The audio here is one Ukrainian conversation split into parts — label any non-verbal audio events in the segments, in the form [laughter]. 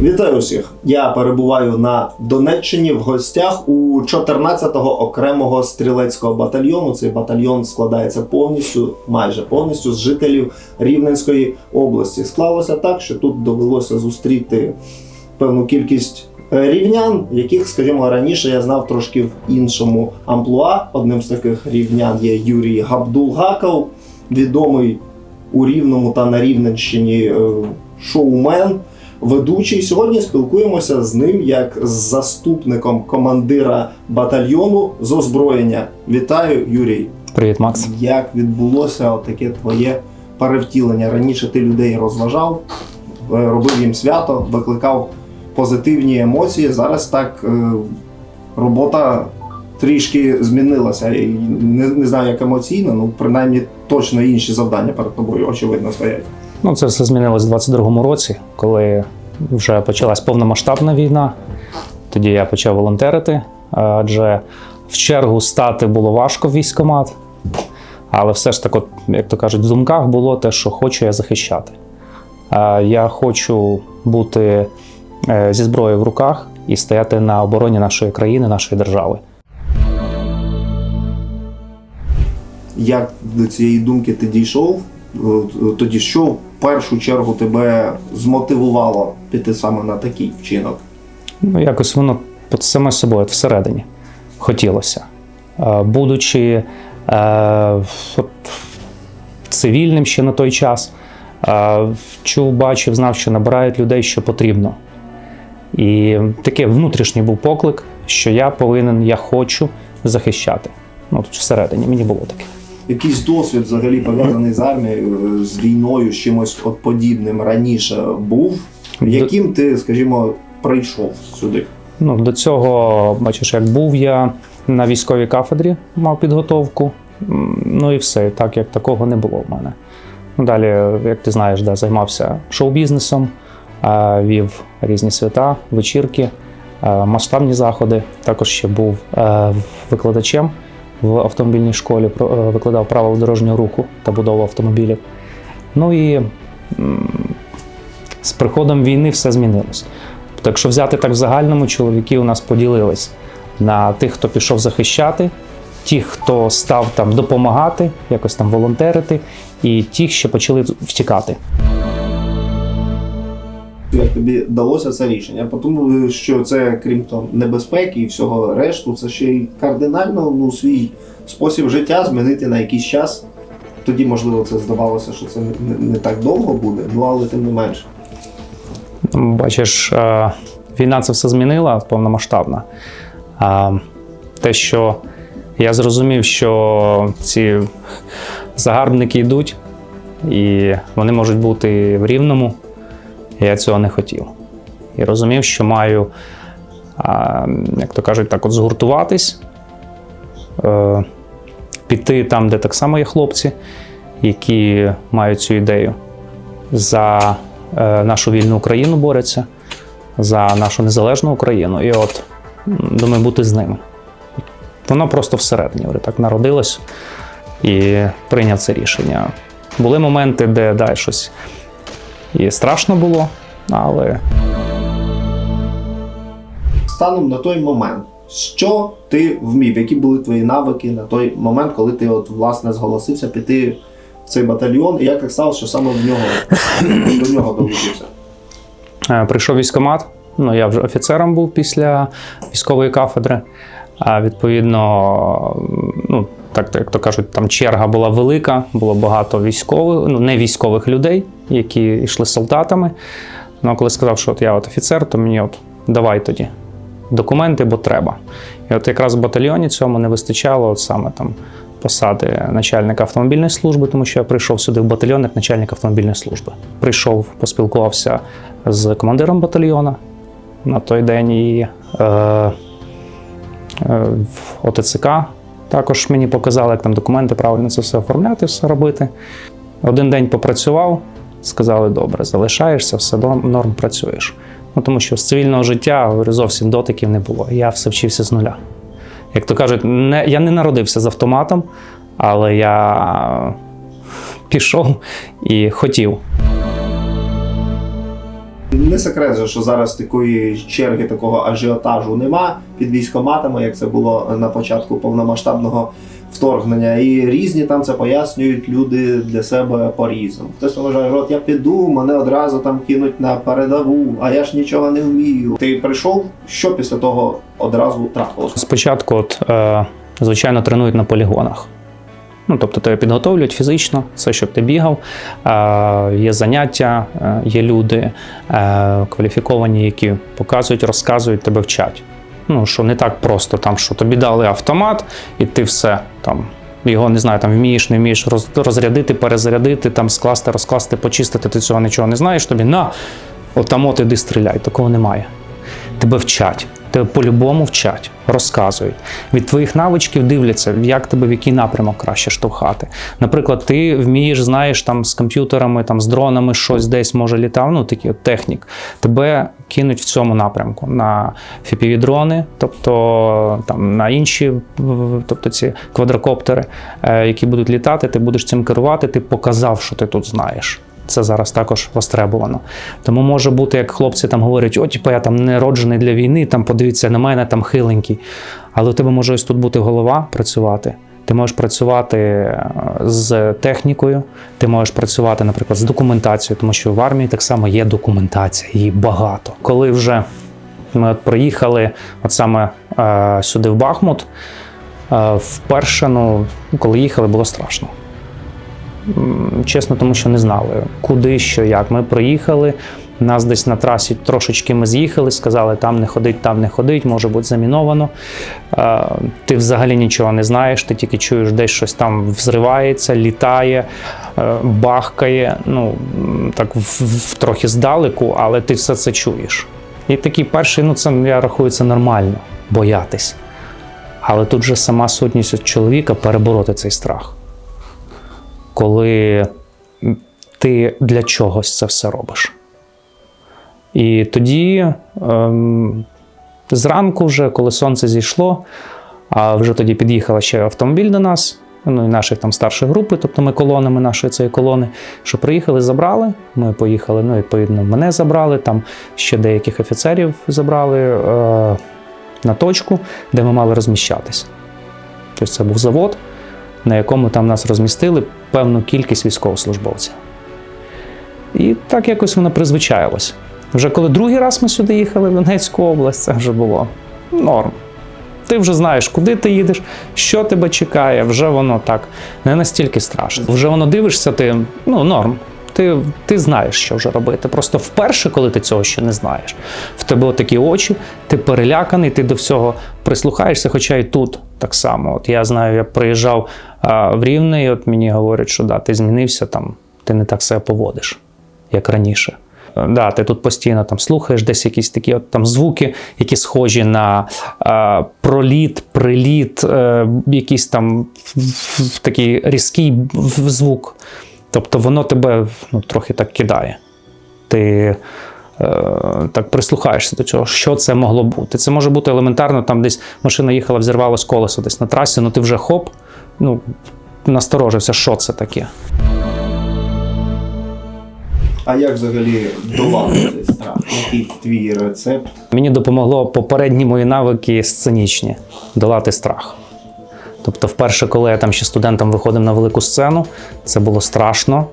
Вітаю усіх! Я перебуваю на Донеччині в гостях у 14-го окремого стрілецького батальйону. Цей батальйон складається повністю, майже повністю з жителів Рівненської області. Склалося так, що тут довелося зустріти певну кількість е, рівнян, яких, скажімо, раніше я знав трошки в іншому амплуа. Одним з таких рівнян є Юрій Габдулгаков, відомий у Рівному та на Рівненщині е, шоумен ведучий. Сьогодні спілкуємося з ним як з заступником командира батальйону з озброєння. Вітаю, Юрій. Привіт, Макс. Як відбулося таке твоє перевтілення? Раніше ти людей розважав, е, робив їм свято, викликав позитивні емоції. Зараз так е, робота трішки змінилася. Не, не знаю, як емоційно, ну принаймні точно інші завдання перед тобою, очевидно, стоять. Ну, це все змінилось у 22-му році, коли вже почалась повномасштабна війна. Тоді я почав волонтерити, адже в чергу стати було важко в військкомат. Але все ж так, от, як то кажуть, в думках було те, що хочу я захищати. Я хочу бути е, зі зброєю в руках і стояти на обороні нашої країни, нашої держави. Як до цієї думки ти дійшов? От, Тоді що в першу чергу тебе змотивувало піти саме на такий вчинок? Ну, якось воно під саме собою всередині хотілося. Е, Будучи е, от, цивільним ще на той час, е, чув, бачив, знав, що набирають людей, що потрібно. І такий внутрішній був поклик, що я повинен, я хочу захищати. Ну, тут всередині мені було таке. Якийсь досвід взагалі пов'язаний з армією, з війною, з чимось от подібним раніше був, яким ти, скажімо, прийшов сюди? Ну, до цього, бачиш, як був я на військовій кафедрі, мав підготовку. Ну і все, так як такого не було в мене. Ну, далі, як ти знаєш, да, займався шоу-бізнесом, вів різні свята, вечірки, масштабні заходи. Також ще був е, викладачем в автомобільній школі, е, викладав правила дорожнього руху та будову автомобілів. Ну і з приходом війни все змінилось. Тобто, якщо взяти так в загальному, чоловіки у нас поділились на тих, хто пішов захищати, ті, хто став там допомагати, якось там волонтерити, і ті, що почали втікати. Як тобі далося це рішення? Тому що це, крім там, небезпеки і всього решту, це ще й кардинально ну, свій спосіб життя змінити на якийсь час. Тоді, можливо, це здавалося, що це не, не так довго буде, ну але тим не менше. Бачиш, е, війна це все змінила повномасштабна. А те, що я зрозумів, що ці загарбники йдуть, і вони можуть бути в рівному, я цього не хотів. І розумів, що маю, як то кажуть, так от згуртуватись, е, піти там, де так само є хлопці, які мають цю ідею за е, нашу вільну Україну борються, за нашу незалежну Україну. І от думаю, бути з ними. Воно просто всередині так народилось і прийняв це рішення. Були моменти, де да, щось і страшно було, але Станом на той момент, що ти вмів, які були твої навики на той момент, коли ти от, власне зголосився піти в цей батальйон, і як так сталося, що саме в нього до нього долучився? Е, Прийшов військкомат. Ну, я вже офіцером був після військової кафедри. А відповідно, ну, так як то кажуть, там черга була велика, було багато військових, ну не військових людей, які йшли солдатами. Ну, а коли сказав, що от я от офіцер, то мені от давай тоді документи, бо треба. І от якраз в батальйоні цьому не вистачало от саме там посади начальника автомобільної служби, тому що я прийшов сюди в батальйон як начальник автомобільної служби. Прийшов, поспілкувався з командиром батальйона на той день і е, е, в ОТЦК. Також мені показали, як там документи правильно це все оформляти, все робити. Один день попрацював, сказали, добре, залишаєшся, все норм, працюєш. Ну, тому що з цивільного життя зовсім дотиків не було. Я все вчився з нуля. Як то кажуть, не, я не народився з автоматом, але я пішов і хотів. Не секрет, що зараз такої черги, такого ажіотажу нема під військоматами, як це було на початку повномасштабного вторгнення. І різні там це пояснюють люди для себе по-різному. Хтось вважає, що от я піду, мене одразу там кинуть на передову, а я ж нічого не вмію. Ти прийшов, що після того одразу трапилось? Спочатку, от, е, звичайно, тренують на полігонах. Ну, тобто тебе підготовлюють фізично, все, щоб ти бігав. Е, є заняття, е, є люди е, кваліфіковані, які показують, розказують, тебе вчать. Ну, що не так просто, там, що тобі дали автомат, і ти все там. Його не знаю, там вмієш, не вмієш розрядити, перезарядити, там скласти, розкласти, почистити, ти цього нічого не знаєш. Тобі на, отам от іди стріляй. Такого немає. Тебе вчать, тебе по-любому вчать, розказують. Від твоїх навичків дивляться, як тебе в який напрямок краще штовхати. Наприклад, ти вмієш, знаєш там з комп'ютерами, там з дронами щось десь може літав, ну такі от технік. Тебе кинуть в цьому напрямку на FPV-дрони, тобто там на інші, тобто ці квадрокоптери, е, які будуть літати, ти будеш цим керувати, ти показав, що ти тут знаєш. Це зараз також востребовано. Тому може бути, як хлопці там говорять, о, типу, я там не роджений для війни, там подивіться на мене, там хиленький. Але у тебе може ось тут бути голова працювати. Ти можеш працювати е, з технікою, ти можеш працювати, наприклад, з документацією, тому що в армії так само є документація, її багато. Коли вже ми от приїхали от саме е, сюди, в Бахмут, е, вперше, ну, коли їхали, було страшно. Чесно, тому що не знали, куди, що, як. Ми приїхали, нас десь на трасі трошечки ми з'їхали, сказали, там не ходить, там не ходить, може бути заміновано. Е, Ти взагалі нічого не знаєш, ти тільки чуєш, десь щось там взривається, літає, е, бахкає. Ну, так в- в- трохи здалеку, але ти все це чуєш. І такий перший, ну це я рахую, це нормально боятись. Але тут же сама сутність чоловіка перебороти цей страх коли ти для чогось це все робиш. І тоді ем, зранку, вже, коли сонце зійшло, а вже тоді під'їхала ще автомобіль до нас, ну і наших там старших групи, тобто ми колонами нашої цієї колони, що приїхали, забрали. Ми поїхали, ну, відповідно, мене забрали, там ще деяких офіцерів забрали е, на точку, де ми мали розміщатись. Тобто це був завод, на якому там нас розмістили певну кількість військовослужбовців. І так якось воно призвичаїлось. Вже коли другий раз ми сюди їхали в Донецьку область, це вже було норм. Ти вже знаєш, куди ти їдеш, що тебе чекає, вже воно так не настільки страшно. Вже воно дивишся, ти ну норм. Ти, ти знаєш, що вже робити. Просто вперше, коли ти цього ще не знаєш, в тебе такі очі, ти переляканий, ти до всього прислухаєшся, хоча і тут так само. От я знаю, я приїжджав а, в Рівне, і от мені говорять, що да, ти змінився там, ти не так себе поводиш, як раніше. Да, ти тут постійно там слухаєш десь якісь такі от там звуки, які схожі на е, проліт, приліт, е, якийсь там такий різкий звук. Тобто воно тебе ну, трохи так кидає. Ти е, так прислухаєшся до цього, що це могло бути. Це може бути елементарно, там десь машина їхала, взірвалось колесо десь на трасі, ну ти вже хоп, ну, насторожився, що це таке. А як взагалі долати цей страх? Який твій рецепт? Мені допомогло попередні мої навики сценічні долати страх. Тобто, вперше, коли я там ще студентом виходив на велику сцену, це було страшно.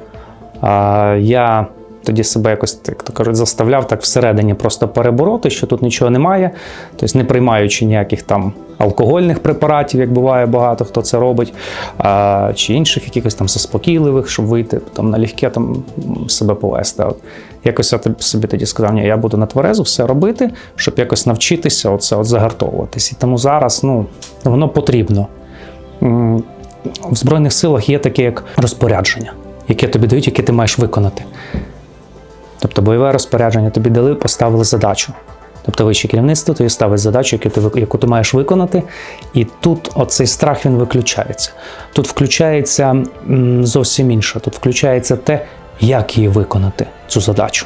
Я тоді себе якось, як то кажуть, заставляв так всередині просто перебороти, що тут нічого немає, тобто не приймаючи ніяких там алкогольних препаратів, як буває багато хто це робить, а, чи інших якихось там заспокійливих, щоб вийти там налегке там себе повести. От. Якось я собі тоді сказав, ні, я буду на тверезу все робити, щоб якось навчитися оце от загартовуватись. І тому зараз ну, воно потрібно. В Збройних силах є таке як розпорядження, яке тобі дають, яке ти маєш виконати. Тобто бойове розпорядження тобі дали, поставили задачу. Тобто вище керівництво тобі ставить задачу, яку ти, яку ти маєш виконати, і тут оцей страх він виключається. Тут включається зовсім інше. Тут включається те, як її виконати, цю задачу.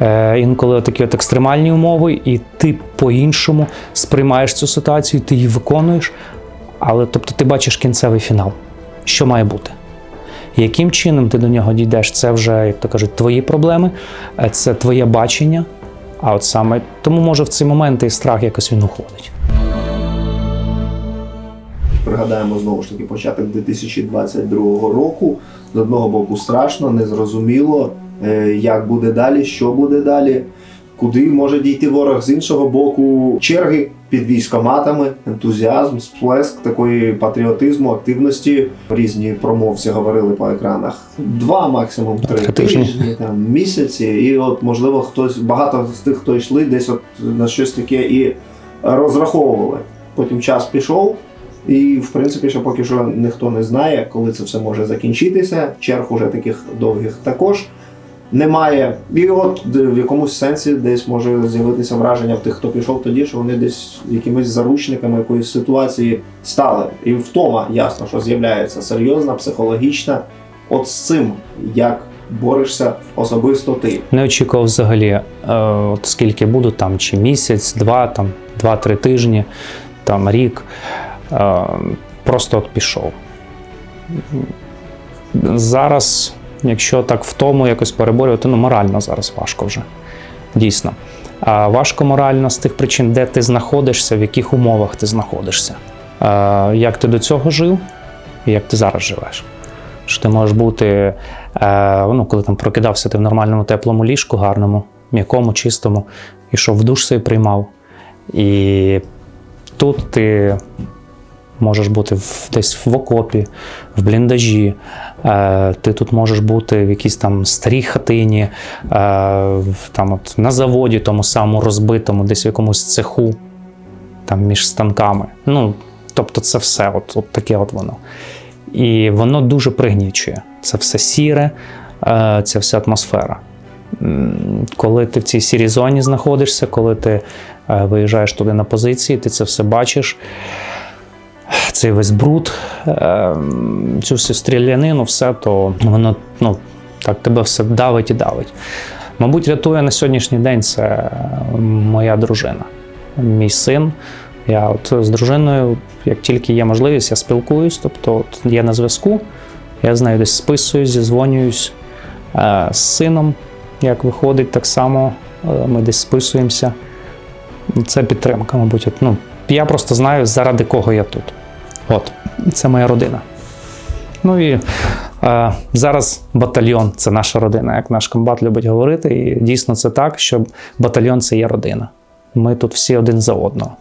Е, інколи такі от екстремальні умови, і ти по-іншому сприймаєш цю ситуацію, ти її виконуєш, але тобто ти бачиш кінцевий фінал, що має бути. Яким чином ти до нього дійдеш, це вже, як то кажуть, твої проблеми, е, це твоє бачення. А от саме тому може в ці моменти і страх якось він уходить. Пригадаємо знову ж таки початок 2022 року. З одного боку страшно, незрозуміло, е, як буде далі, що буде далі, куди може дійти ворог. З іншого боку, черги під військоматами, ентузіазм, сплеск такої патріотизму, активності. Різні промовці говорили по екранах. Два, максимум три тижні, там місяці. І от можливо хтось багато з тих, хто йшли, десь от на щось таке і розраховували. Потім час пішов. І, в принципі, ще поки що ніхто не знає, коли це все може закінчитися. Черг уже таких довгих також немає. І от в якомусь сенсі десь може з'явитися враження в тих, хто пішов тоді, що вони десь якимись заручниками якоїсь ситуації стали. І втома ясно, що з'являється серйозна, психологічна. От з цим як борешся особисто ти. Не очікував взагалі, е, от скільки буду там, чи місяць, два, там, два-три тижні, там рік. Е, просто от пішов. Зараз, якщо так в тому якось переборювати, ну морально зараз важко вже. Дійсно. А важко морально з тих причин, де ти знаходишся, в яких умовах ти знаходишся. Е, як ти до цього жив, і як ти зараз живеш. Що ти можеш бути, е, ну, коли там прокидався ти в нормальному теплому ліжку, гарному, м'якому, чистому, ішов в душ собі приймав. І тут ти можеш бути в, десь в окопі, в бліндажі, е, ти тут можеш бути в якійсь там старій хатині, е, там от, на заводі, тому самому розбитому, десь в якомусь цеху, там між станками. Ну, тобто це все, от, от таке от воно. І воно дуже пригнічує. Це все сіре, е, ця вся атмосфера. Коли ти в цій сірій зоні знаходишся, коли ти е, виїжджаєш туди на позиції, ти це все бачиш. Цей весь бруд, е, цю всю стрілянину, все, то воно ну, так тебе все давить і давить. Мабуть, рятує на сьогоднішній день це моя дружина, мій син. Я от з дружиною, як тільки є можливість, я спілкуюсь, тобто от є на зв'язку, я з нею десь списуюсь, зізвонююсь Е, з сином, як виходить, так само е, ми десь списуємося. Це підтримка, мабуть. От, ну, я просто знаю, заради кого я тут. От, це моя родина. Ну і е, зараз батальйон це наша родина, як наш комбат любить говорити. І дійсно це так, що батальйон це є родина. Ми тут всі один за одного.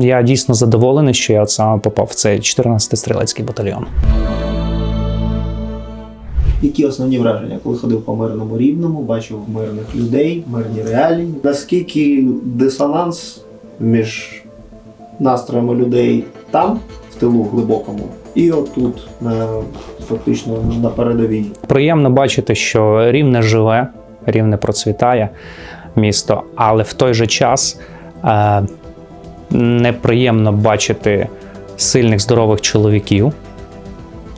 Я дійсно задоволений, що я от саме попав в цей 14-й стрілецький батальйон. Які основні враження, коли ходив по мирному рівному, бачив мирних людей, мирні реалії. Наскільки дисонанс між настроями людей там, в тилу глибокому, і отут, фактично на передовій. Приємно бачити, що рівне живе, рівне процвітає місто, але в той же час е, неприємно бачити сильних, здорових чоловіків,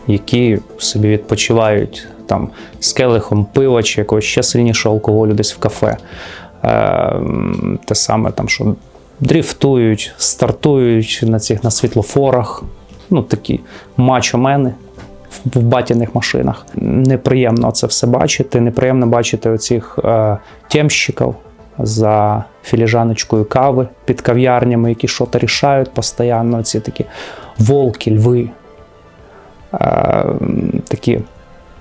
які собі відпочивають там з келихом пива чи якогось ще сильнішого алкоголю десь в кафе. Е, те саме там, що дріфтують, стартують на цих на світлофорах. Ну, такі мачо-мени в батяних машинах. Неприємно це все бачити. Неприємно бачити оцих е, тємщиків за філіжаночкою кави під кав'ярнями, які щось рішають постійно. Ці такі волки, льви. Е, такі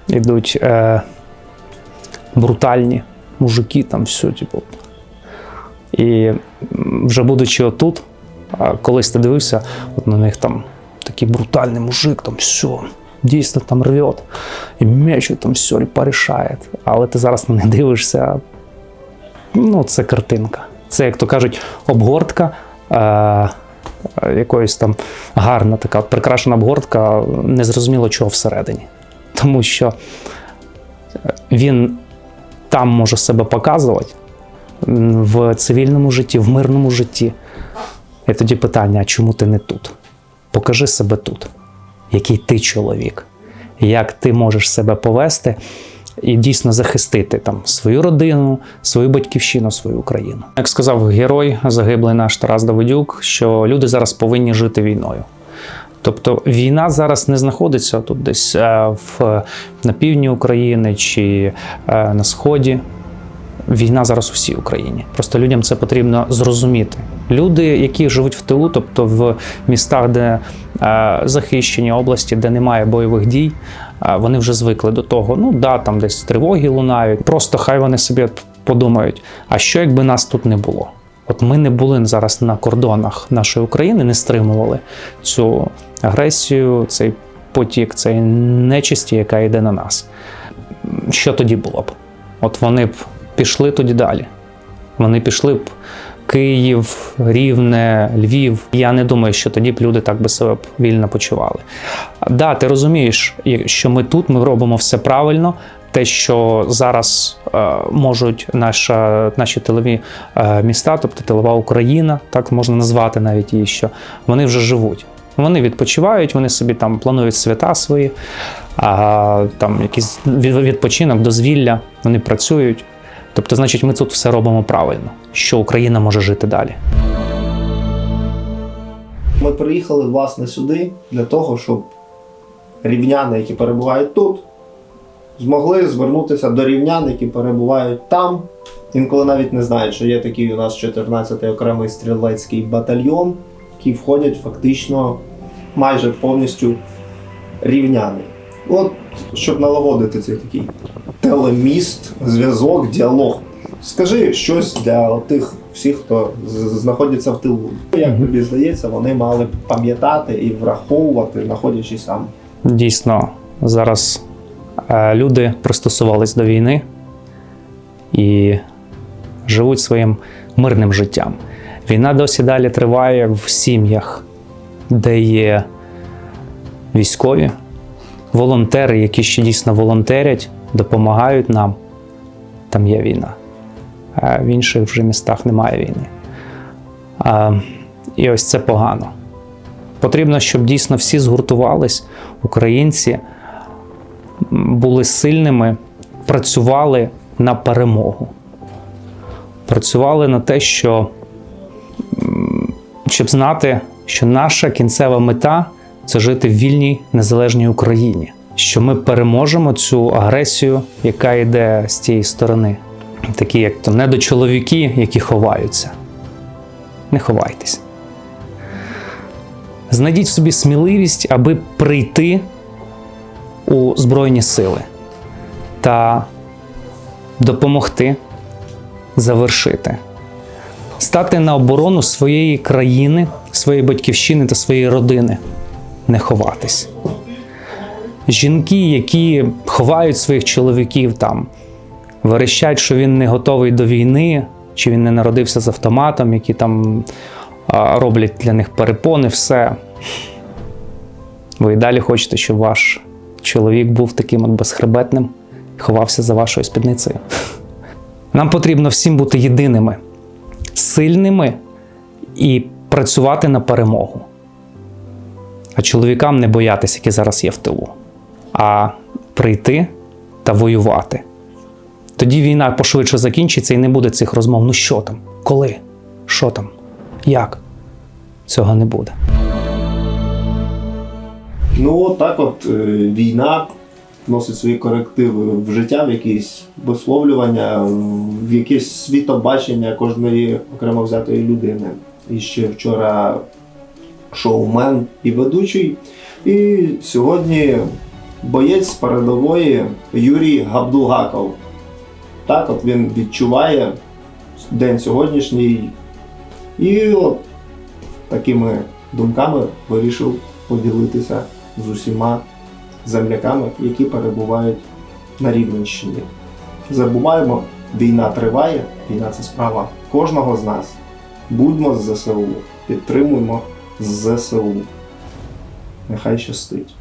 йдуть е, брутальні мужики, там все, типу. І вже будучи отут, колись ти дивився, от на них там такий брутальний мужик, там все, дійсно там рвет, і мечуть там все порішає. Але ти зараз на них дивишся. Ну, це картинка. Це, як то кажуть, обгортка. Е- якоїсь там гарна така прикрашена обгортка, незрозуміло чого всередині. Тому що е, він там може себе показувати в цивільному житті, в мирному житті. І тоді питання: а чому ти не тут? Покажи себе тут, який ти чоловік, як ти можеш себе повести і дійсно захистити там свою родину, свою батьківщину, свою Україну. Як сказав герой, загиблий наш Тарас Давидюк, що люди зараз повинні жити війною. Тобто війна зараз не знаходиться тут десь е, в, на півдні України чи е, на сході. Війна зараз у всій Україні. Просто людям це потрібно зрозуміти. Люди, які живуть в тилу, тобто в містах, де е, захищені області, де немає бойових дій, е, вони вже звикли до того. Ну да, там десь тривоги лунають. Просто хай вони собі подумають: а що якби нас тут не було? От ми не були зараз на кордонах нашої України, не стримували цю агресію, цей потік, цей нечисті, яка йде на нас. Що тоді було б? От вони б пішли тоді далі. Вони пішли б Київ, Рівне, Львів. Я не думаю, що тоді б люди так би себе вільно почували. Да, ти розумієш, що ми тут, ми робимо все правильно. Те, що зараз е, можуть наша, наші тилові е, міста, тобто тилова Україна, так можна назвати навіть її, що вони вже живуть. Вони відпочивають, вони собі там планують свята свої, а, там якийсь відпочинок, дозвілля, вони працюють. Тобто, значить, ми тут все робимо правильно, що Україна може жити далі. Ми приїхали власне сюди для того, щоб рівняни, які перебувають тут, змогли звернутися до рівнян, які перебувають там. Інколи навіть не знають, що є такий у нас 14-й окремий стрілецький батальйон, який входять фактично майже повністю рівняни. От, щоб налагодити цей такий телеміст, зв'язок, діалог. Скажи щось для тих всіх, хто знаходиться в тилу. Як тобі здається, вони мали б пам'ятати і враховувати, знаходячись там. Дійсно, зараз е, люди пристосувались до війни і живуть своїм мирним життям. Війна досі далі триває в сім'ях, де є військові, волонтери, які ще дійсно волонтерять, допомагають нам. Там є війна. А в інших вже містах немає війни. І ось це погано. Потрібно, щоб дійсно всі згуртувались, українці були сильними, працювали на перемогу. Працювали на те, що щоб знати, що наша кінцева мета це жити в вільній незалежній Україні. Що ми переможемо цю агресію, яка йде з тієї сторони. Такі, як то недочоловіки, які ховаються. Не ховайтесь. Знайдіть в собі сміливість, аби прийти у Збройні сили та допомогти завершити, стати на оборону своєї країни, своєї батьківщини та своєї родини, не ховатись. Жінки, які ховають своїх чоловіків там, верещать, що він не готовий до війни, чи він не народився з автоматом, які там роблять для них перепони, все. Ви і далі хочете, щоб ваш чоловік був таким от безхребетним і ховався за вашою спідницею. [laughs] Нам потрібно всім бути єдиними, сильними і працювати на перемогу. А чоловікам не боятися, які зараз є в тилу, а прийти та воювати. Тоді війна пошвидше закінчиться і не буде цих розмов. Ну що там? Коли? Що там? Як? Цього не буде. Ну, так от е, війна вносить свої корективи в життя, в якісь висловлювання, в якесь світобачення кожної окремо взятої людини. І ще вчора шоумен і ведучий. І сьогодні боєць з передової Юрій Габдулгаков. Так, от він відчуває день сьогоднішній. І от такими думками вирішив поділитися з усіма земляками, які перебувають на Рівненщині. Забуваємо, війна триває, війна це справа кожного з нас. Будьмо з ЗСУ, підтримуємо ЗСУ. Нехай щастить.